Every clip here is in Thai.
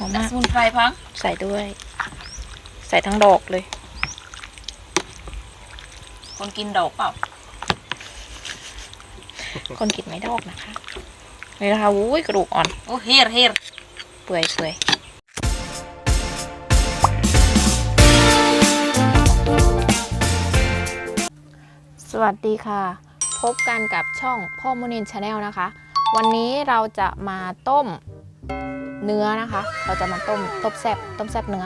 หอมและมากสมุนไพรพังใส่ด้วย ใส่ทั้งดอกเลย คนกินดอกเปล่า คนกินไม่ดอกนะคะนี่นะคะอุ้ยกระดูกอ่อน โอ้เฮรเฮรเปื่อยเปื่อยสวัสดีค่ะ พบกันกับช่องพ่อมนินชาแนลนะคะ วันนี้เราจะมาต้ม เนื้อนะคะ เราจะมาต้มต้มแซบต้มแซบเนื้อ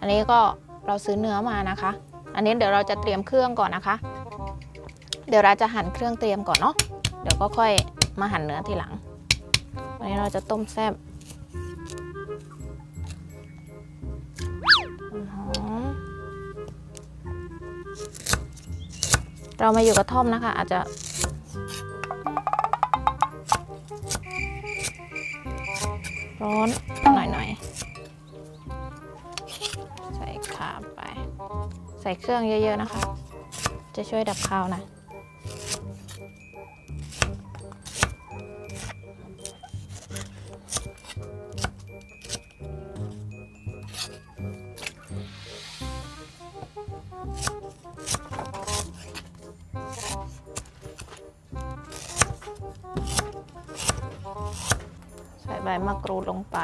อันนี้ก็เราซื้อเนื้อมานะคะ อันนี้เดี๋ยวเราจะเตรียมเครื่องก่อนนะคะ เดี๋ยวเราจะหั่นเครื่องเตรียมก่อนเนาะเดี๋ยวก็ค่อยมาหั่นเนื้อทีหลัง วันนี้เราจะต้มแซบหอมเรามาอยู่กระท่อมนะคะ อาจจะ ร้อนหน่อยๆ ใส่ขาไป ใส่เครื่องเยอะๆนะคะ จะช่วยดับคาวนะ มะกรูดลงไป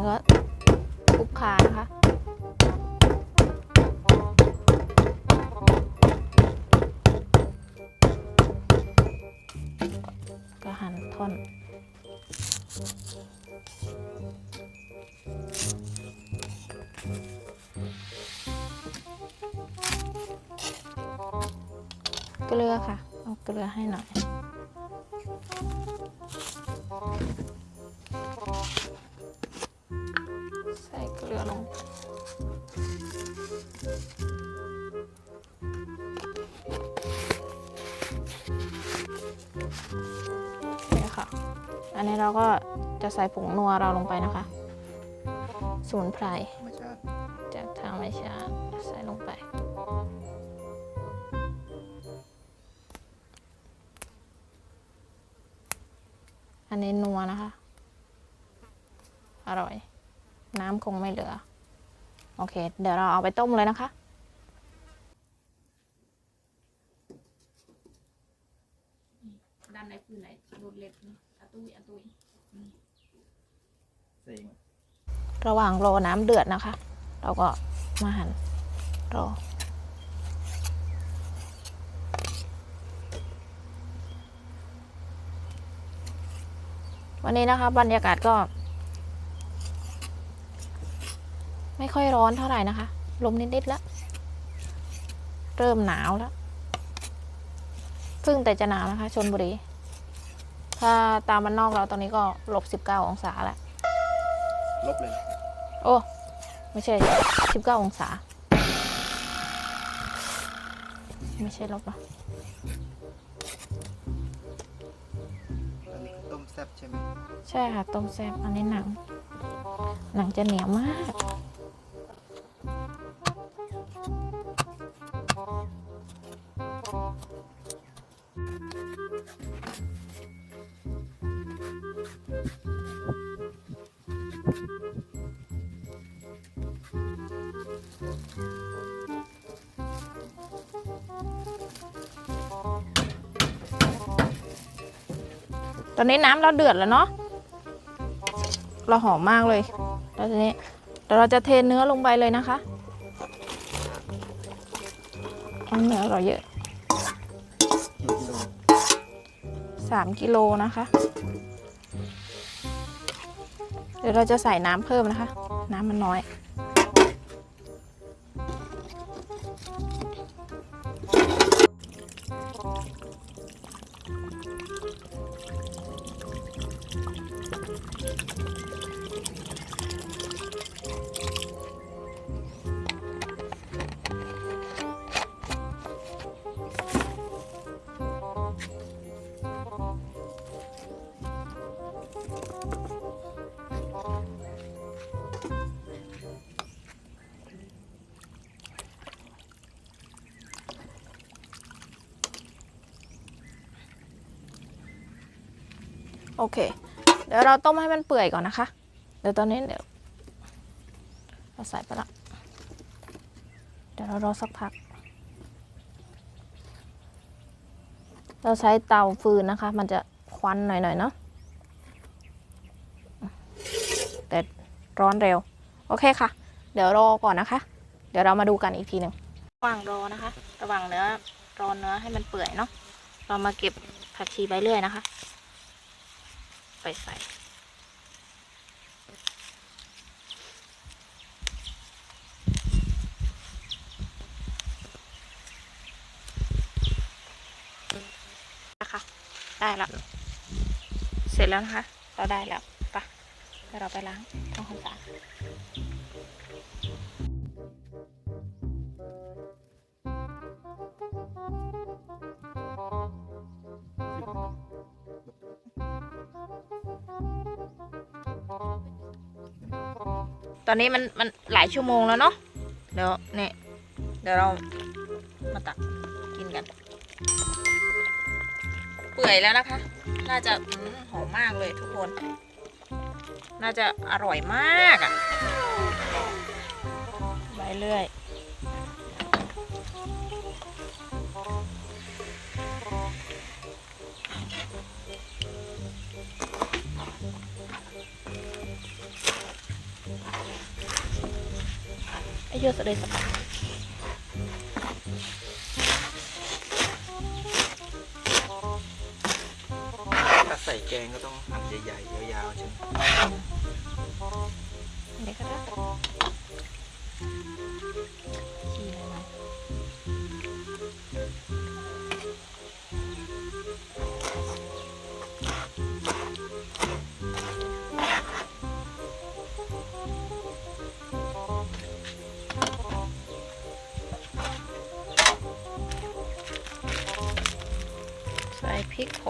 แล้วก็คลุกขานะคะก็หั่นท่อนเกลือค่ะ เอาเกลือให้หน่อย ค่ะ อันนี้เราก็จะใส่ผงนัวเราลงไปนะคะสมุนไพรจากทางไมชาใส่ลงไปอันนี้นัวนะคะ อร่อย น้ำคงไม่เหลือ โอเค เดี๋ยวเราเอาไปต้มเลยนะคะ ด้านในคือไหนดูดเล็บนี่อะตุยอะตุยเซ็งระหว่างรอน้ำเดือดนะคะ เราก็มาหั่นรอวันนี้นะคะบรรยากาศก็ ไม่ค่อยร้อนเท่าไหร่นะคะ ลมนิดๆแล้ว เริ่มหนาวแล้วเพิ่งแต่จะหนาวนะคะชนบุรี ถ้าตามบ้านนอกเราตอนนี้ก็ลบ19องศาแล้วลบเลยโอ้ไม่ใช่สิบเก้าองศา ไม่ใช่ลบอะอันนี้คือต้มแซ่บใช่ไหมใช่ค่ะ ต้มแซ่บอันนี้หนัง หนังจะเหนียวมาก อนนี้น้ำเราเดือดแล้วเนาะ เราหอมมากเลย แล้วทีนี้เดี๋ยวเราจะเทเนื้อลงไปเลยนะคะเอาเนื้อเราเยอะกี่กิโล3กิโลนะคะ เดี๋ยวเราจะใส่น้ำเพิ่มนะคะ น้ำมันน้อย โอเค เดี๋ยวเราต้มให้มันเปื่อยก่อนนะคะ เดี๋ยวตอนนี้เดี๋ยวเราใส่ไปละ เดี๋ยวเรารอสักพัก เราใช้เตาฟืนนะคะ มันจะควันหน่อยๆเนาะ แต่ร้อนเร็ว โอเคค่ะ เดี๋ยวรอก่อนนะคะ เดี๋ยวเรามาดูกันอีกทีหนึ่งระหว่างรอนะคะ ระหว่างเนื้อรอเนื้อให้มันเปื่อยเนาะ เรามาเก็บผักชีใบเลื่อยนะคะ ไปใส่นะคะได้แล้ว เสร็จแล้วนะคะ เราได้แล้วไปะเดี๋ยวเราไปล้างทำความสะอาด ตอนนี้มันมันหลายชั่วโมงแล้วเนาะเดี๋ยวเนี่ยเดี๋ยวเรามาตักกินกัน เปื่อยแล้วนะคะ น่าจะอหอมมากเลยทุกคน น่าจะอร่อยมากอะ่ะไปเรื่อย Ayos, ada isa pa. ถ้าใส่แกงก็ต้องหั่นใ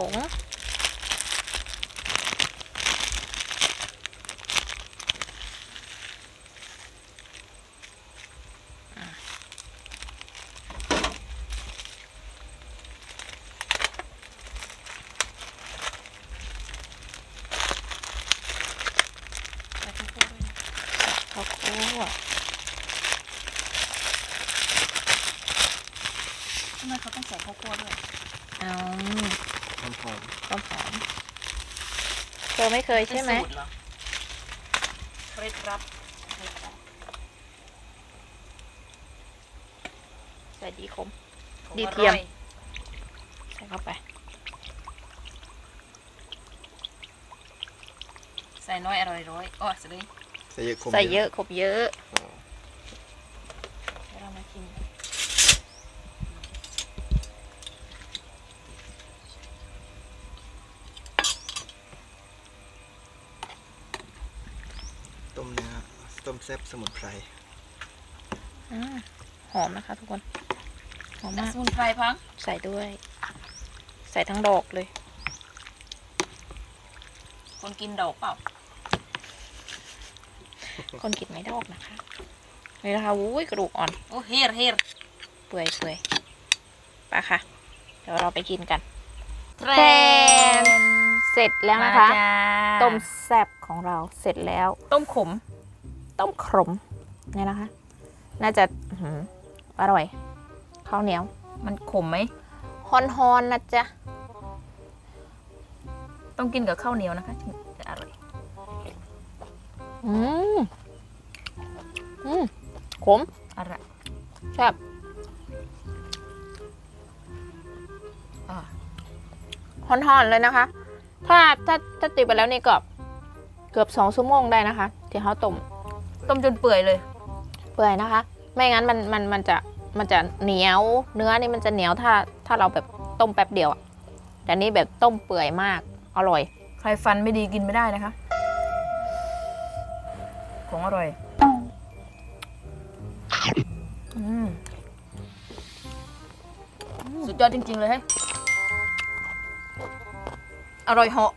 ส่พริกผง ใส่ข้าวโพดด้วยนะ ข้าวคั่ว ทำไมเขาต้องใส่ข้าวโพดด้วย เอา หอม ความหอมเธอ ไม่เคยใช่ไหมเป็นสูตรเรอเคล็ดลับเคล็ดลับใส่ดีคมของดีเทียม อร่อใส่เข้าไป ใส่น้อยอร่อยร้อยอ๋อสเลยๆใส่เยอะคมใส่เยอะขบเยอะ อ๋อ เดี๋ยวเรามาชิม ต้มเนื้อต้ม แซ่บสมุนไพรอ่าหอมนะคะทุกคน หอมมาก สมุนไพรพังใส่ด้วย ใส่ทั้งดอกเลย คนกินดอกเปล่า คนกินไม่ดอกนะคะนี่นะคะอุ้ยกระดูกอ่อน โอ้เฮรเฮรเปื่อยเปื่อยไปค่ะ เดี๋ยวเราไปกินกันแทรนเสร็จแล้วนะคะมาจ้าต้มแซ่บของเราเสร็จแล้ว ต้มขม ต้มขมเนี่ยนะคะ น่าจะอื้อหืออร่อยข้าวเหนียว มันขมไหมฮอนฮอนๆนะจ๊ะ ต้องกินกับข้าวเหนียวนะคะถึงจะอร่อย อืม อืม ขมอะไรแซ่บอ่าห่อนๆเลยนะคะ ถ้าถ้าถ้าติดไปแล้วนี่ก็เกือบสองชั่วโมงได้นะคะ ที่เขาต้ม ต้มจนเปื่อยเลย เปื่อยนะคะ ไม่งั้นมันมันมันจะมันจะเหนียว เนื้อนี่มันจะเหนียวถ้าถ้าเราแบบต้มแป๊บเดียวอะแต่นี่แบบต้มเปื่อยมาก อร่อย ใครฟันไม่ดีกินไม่ได้นะคะ ของอร่อย อืมสุดยอดจริง ๆ เลยเฮ้ยอร่อยเหาะ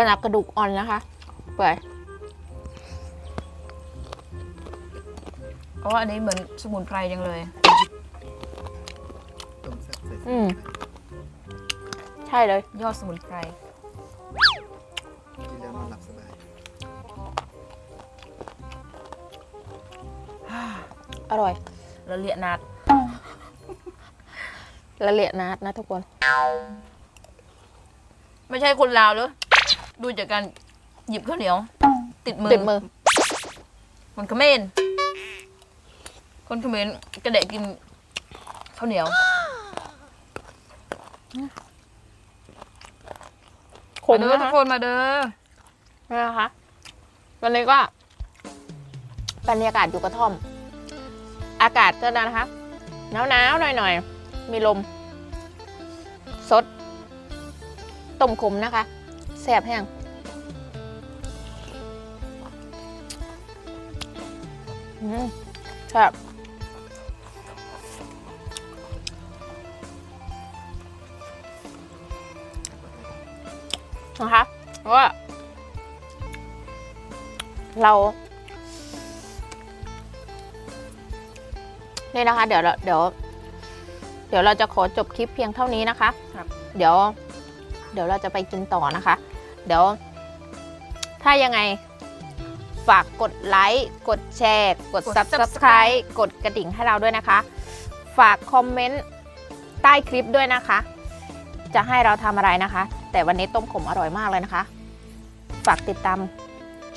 ขนาดกระดูกอ่อนนะคะเปื่อยเพราะว่าอันนี้เหมือนสมุนไพรจังเลย ต้มแซ่บใส่อืม ใช่เลย ยอดสมุนไพร กินแล้วนอนหลับสบาย อร่อย ละเลียดนาดละเอียดนัดนะทุกคน ไม่ใช่คนลาวเลย ดูจากการหยิบข้าวเหนียว ติดมือติดมือคนเขมรคนเขมรกระเดะกินข้าวเหนียว ขมมาเด้อนะทุกคะคนมาเด้อนี่นะคะวันนี้ก็บรรยากาศอยู่กระท่อม อากาศก็นะคะหนาวๆหน่อยๆมีลม สดต้มขมนะคะแซ่บแห้งอืมแซ่บนะคะเพราะว่าเรา นี่นะคะ เดี๋ยวเราเดี๋ยว เดี๋ยวเราจะขอจบคลิปเพียงเท่านี้นะคะครับเดี๋ยว เดี๋ยวเราจะไปกินต่อนะคะ เดี๋ยว ถ้ายังไงฝากกดไลค์ กดแชร์ กด กด Subscribe กดกระดิ่งให้เราด้วยนะคะ ฝากคอมเมนต์ใต้คลิปด้วยนะคะ จะให้เราทำอะไรนะคะ แต่วันนี้ต้มขมอร่อยมากเลยนะคะ ฝากติดตาม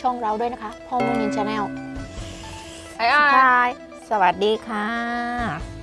ช่องเราด้วยนะคะพ่อมูนินชาแนลไอ้อ้ายบาย สวัสดีค่ะ